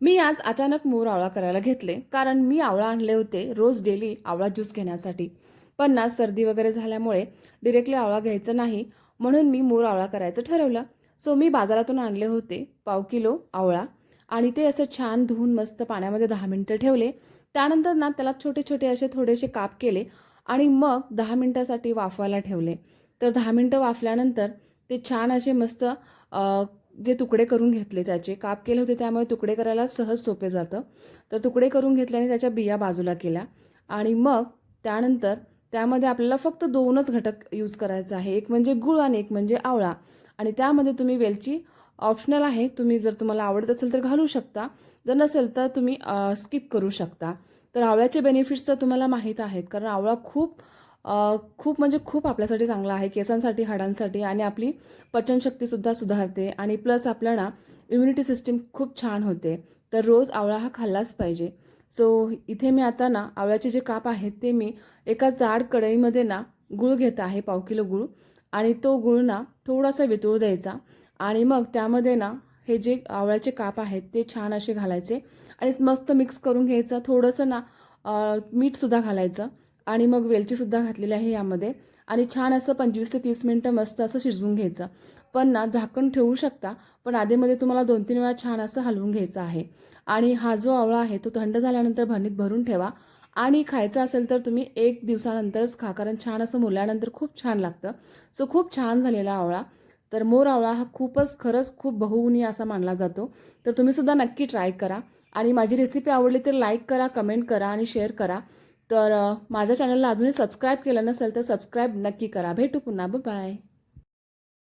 मी आज अचानक मोर आवळा करायला घेतले कारण मी आवळा आणले होते रोज डेली आवळा ज्यूस घेण्यासाठी. पण ना सर्दी वगैरे झाल्यामुळे डिरेक्टली आवळा घ्यायचा नाही म्हणून मी मोर आवळा करायचं ठरवलं. सो मी बाजारातून आणले होते पाव किलो आवळा आणि ते असं छान धुवून मस्त पाण्यामध्ये दहा मिनटं ठेवले. त्यानंतर ना त्याला छोटे छोटे असे थोडेसे काप केले आणि मग दहा मिनटासाठी वाफवायला ठेवले. तर दहा मिनटं वाफल्यानंतर ते छान असे मस्त जे तुकडे करून घेतले त्याचे काप केले होते त्यामुळे तुकडे करायला सहज सोपे जातं. तर तुकडे करून घेतल्याने त्याच्या बिया बाजूला केल्या. आणि मग त्यानंतर त्यामध्ये आपल्याला फक्त दोनच घटक यूज करायचा आहे. एक म्हणजे गुळ आणि एक म्हणजे आवळा. आणि त्यामध्ये तुम्ही वेलची ऑप्शनल आहे. तुम्ही जर तुम्हाला आवडत असेल तर घालू शकता. जर नसेल तर तुम्ही स्किप करू शकता. तर आवळ्याचे बेनिफिट्स तर तुम्हाला माहीत आहेत. कारण आवळा खूप खूप म्हणजे खूप आपल्यासाठी चांगला आहे केसांसाठी हाडांसाठी आणि आपली पचनशक्तीसुद्धा सुधारते आणि प्लस आपल्या ना इम्युनिटी सिस्टीम खूप छान होते. तर रोज आवळा हा खाल्लाच पाहिजे. सो इथे मी आता ना आवळ्याचे जे काप आहेत ते मी एका जाड कढईमध्ये ना गुळ घेत आहे पाव किलो गुळ आणि तो गुळ ना थोडासा वितळू द्यायचा आणि मग त्यामध्ये ना हे जे आवळ्याचे काप आहेत ते छान असे घालायचे आणि मस्त मिक्स करून घ्यायचं. थोडंसं ना मीठसुद्धा घालायचं. आणि मग वेलचीसुद्धा घातलेली आहे यामध्ये. आणि छान असं पंचवीस ते तीस मिनटं मस्त असं शिजवून घ्यायचं. पण ना झाकण ठेवू शकता पण आधीमध्ये तुम्हाला दोन तीन वेळा छान असं हलवून घ्यायचं आहे. आणि हा जो आवळा आहे तो थंड झाल्यानंतर भरणीत भरून ठेवा. आणि खायचं असेल तर तुम्ही एक दिवसानंतरच खा कारण छान असं मुरल्यानंतर खूप छान लागतं. सो खूप छान झालेला आवळा. तर मोर आवळा हा खूपच खरंच खूप बहुगुणी असा मानला जातो. तर तुम्ही सुद्धा नक्की ट्राय करा. आणि माझी रेसिपी आवडली तर लाईक करा कमेंट करा आणि शेअर करा. तर माझ्या चॅनलला अजूनही सबस्क्राईब केलं नसेल तर सबस्क्राईब नक्की करा. भेटू पुन्हा. बाय